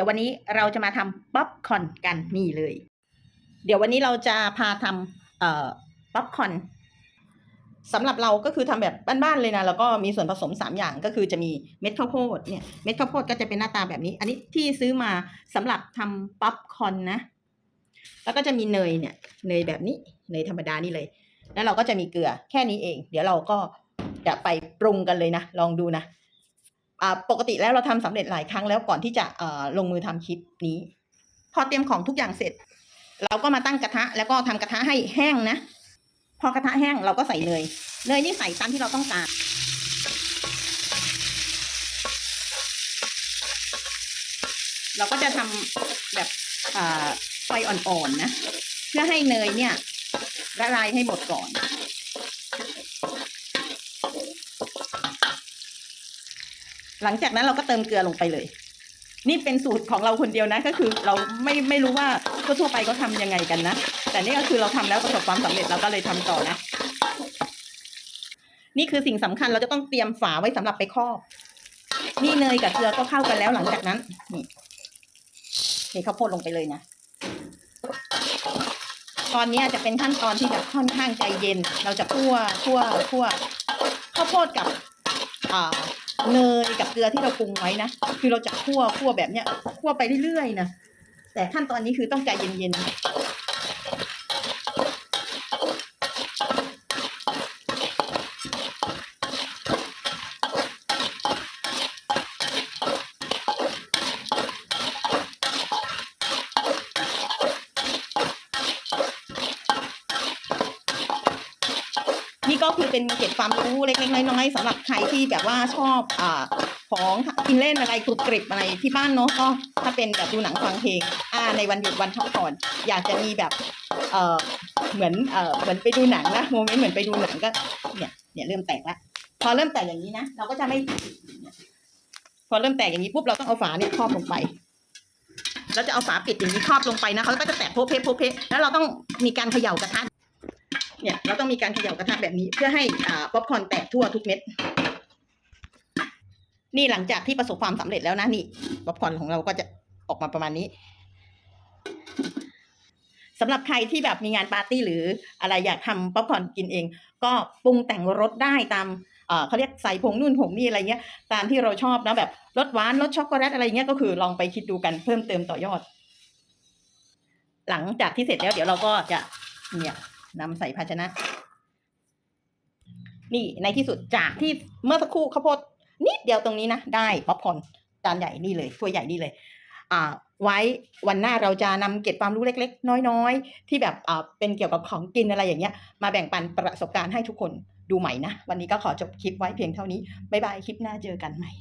ดี๋ยววันนี้เราจะมาทำป๊อปคอนกันนี่เลย เดี๋ยววันนี้เราจะพาทำเอ่อป๊อปคอนสำหรับเราก็คือทำแบบบ้านๆเลยนะ แล้วก็มีส่วนผสม 3 อย่างก็คือจะมีเม็ดข้าวโพดเนี่ยเม็ดข้าวโพดก็จะเป็นหน้าตาแบบนี้ อันนี้ที่ซื้อมาสำหรับทำป๊อปคอนนะ แล้วก็จะมีเนยเนี่ยเนยแบบนี้เนยธรรมดานี่เลย แล้วเราก็จะมีเกลือแค่นี้เอง เดี๋ยวเราก็จะไปปรุงกันเลยนะ ลองดูนะ ปกติแล้วเราทำสำเร็จหลายครั้งแล้วก่อนที่จะลงมือทำคลิปนี้ พอเตรียมของทุกอย่างเสร็จ เราก็มาตั้งกระทะ แล้วก็ทำกระทะให้แห้งนะ พอกระทะแห้งเราก็ใส่เนยเนยนี่ใส่ตามที่เราต้องการเราก็จะทำแบบไฟอ่อนๆนะ เพื่อให้เนยเนี่ยละลายให้หมดก่อน หลังจากนั้นเราก็เติมเกลือลงไปเลย นี่เป็นสูตรของเราคนเดียวนะก็คือเราไม่ไม่รู้ว่าทั่วไปเขาทำยังไงกันนะแต่นี่ก็คือเราทำแล้วประสบความสำเร็จเราก็เลยทำต่อนะ นี่คือสิ่งสำคัญเราจะต้องเตรียมฝาไว้สำหรับไปครอบ นี่เนยกับเกลือก็เข้ากันแล้วหลังจากนั้นนี่เทข้าวโพดลงไปเลยนะตอนนี้จะเป็นขั้นตอนที่แบบค่อนข้างใจเย็น เราจะคั่วคั่วคั่วข้าวโพดกับอ่า เนยกับเกลือที่เราปรุงไว้นะ คือเราจะคั่วคั่วแบบเนี้ยคั่วไปเรื่อยๆนะแต่ขั้นตอนนี้คือต้องใจเย็นๆ ก็คือเป็นเก็บความรู้เล็กๆน้อยๆสำหรับใครที่แบบว่าชอบอ่าของกินเล่นอะไรกรุบกริบอะไรที่บ้านเนาะก็ถ้าเป็นแบบดูหนังฟังเพลงอ่าในวันหยุดวันพักผ่อนอยากจะมีแบบเออเหมือนเออเหมือนไปดูหนังนะโมเมนต์เหมือนไปดูหนังก็เนี่ยเนี่ยเริ่มแตกละพอเริ่มแตกอย่างนี้นะเราก็จะไม่ พอเริ่มแตกอย่างนี้ปุ๊บเราต้องเอาฝาเนี่ยครอบลงไปเราจะเอาฝาปิดอย่างนี้ครอบลงไปนะเขาก็จะแตกโพะเพะโพะเพะแล้วเราต้องมีการเขย่ากระทะ เนี่ยเราต้องมีการเขย่ากระทะแบบนี้ เพื่อให้อ่าป๊อปคอร์นแตกทั่วทุกเม็ด นี่หลังจากที่ประสบความสำเร็จแล้วนะนี่ป๊อปคอร์นของเราก็จะออกมาประมาณนี้สำหรับใครที่แบบมีงานปาร์ตี้หรืออะไรอยากทำป๊อปคอร์นกินเอง ก็ปรุงแต่งรสได้ตามเอ่อเขาเรียกใส่ผงนู่นผงนี่อะไรเงี้ย ตามที่เราชอบนะแบบรสหวานรสช็อกโกแลตอะไรเงี้ยก็คือลองไปคิดดูกันเพิ่มเติมต่อยอด หลังจากที่เสร็จแล้วเดี๋ยวเราก็จะเนี่ย นำใส่ภาชนะ นี่ในที่สุดจากที่เมื่อสักครู่ข้าวโพดนิดเดียวตรงนี้นะได้ป๊อปคอร์นจานใหญ่นี่เลยถ้วยใหญ่นี่เลย อ่า ไว้วันหน้าเราจะนำเก็บความรู้เล็ก ๆ น้อยๆ ที่แบบอ่าเป็นเกี่ยวกับของกินอะไรอย่างเงี้ย มาแบ่งปันประสบการณ์ให้ทุกคนดูใหม่นะ วันนี้ก็ขอจบคลิปไว้เพียงเท่านี้บ๊ายบายคลิปหน้าเจอกันใหม่